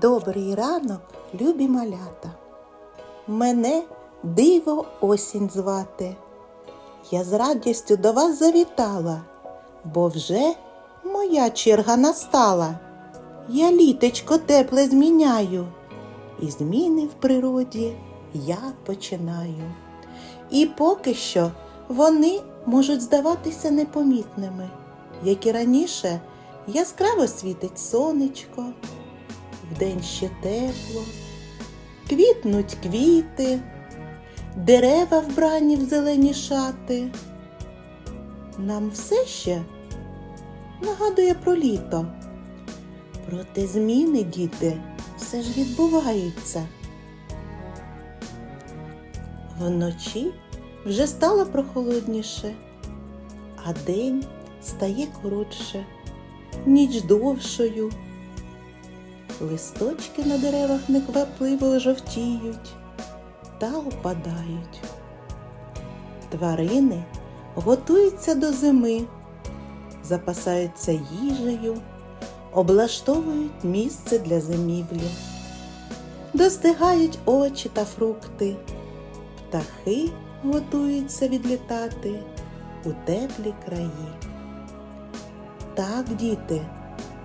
Добрий ранок, любі малята. Мене диво осінь звати. Я з радістю до вас завітала, бо вже моя черга настала. Я літечко тепле зміняю, і зміни в природі я починаю. І поки що вони можуть здаватися непомітними, як і раніше яскраво світить сонечко, вдень ще тепло, квітнуть квіти, дерева вбрані в зелені шати. Нам все ще нагадує про літо. Проте зміни, діти, все ж відбуваються. Вночі вже стало прохолодніше, а день стає коротше, ніч довшою. Листочки на деревах неквапливо жовтіють та опадають. Тварини готуються до зими, запасаються їжею, облаштовують місце для зимівлі, достигають очі та фрукти, птахи готуються відлітати у теплі краї. Так, діти,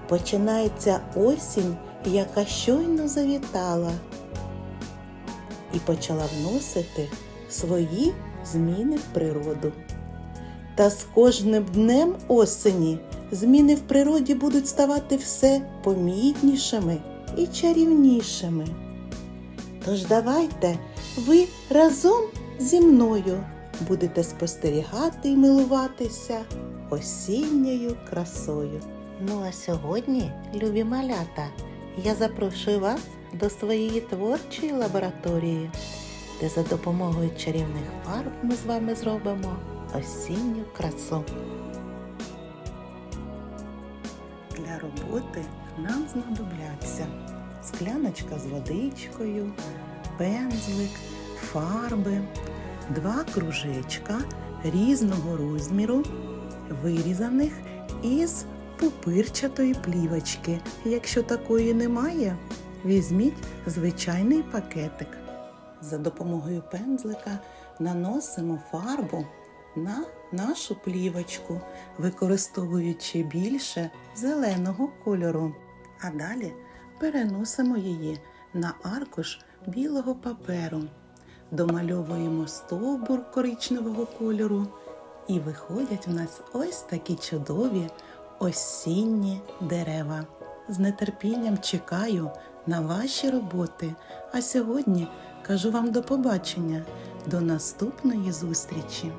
починається осінь, яка щойно завітала і почала вносити свої зміни в природу. Та з кожним днем осені зміни в природі будуть ставати все помітнішими і чарівнішими. Тож давайте ви разом зі мною будете спостерігати і милуватися осінньою красою. Ну а сьогодні, любі малята, я запрошую вас до своєї творчої лабораторії, де за допомогою чарівних фарб ми з вами зробимо осінню красу. Для роботи нам знадобляться скляночка з водичкою, пензлик, фарби, два кружечка різного розміру, вирізаних із пупирчатої плівочки. Якщо такої немає, візьміть звичайний пакетик. За допомогою пензлика наносимо фарбу на нашу плівочку, використовуючи більше зеленого кольору. А далі переносимо її на аркуш білого паперу, домальовуємо стовбур коричневого кольору, і виходять в нас ось такі чудові осінні дерева. З нетерпінням чекаю на ваші роботи. А сьогодні кажу вам до побачення, до наступної зустрічі!